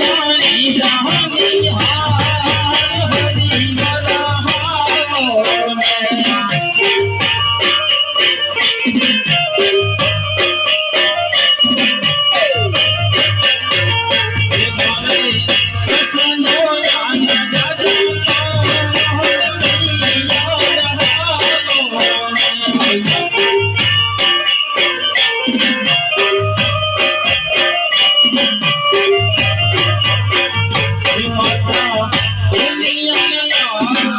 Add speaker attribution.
Speaker 1: Rani When the young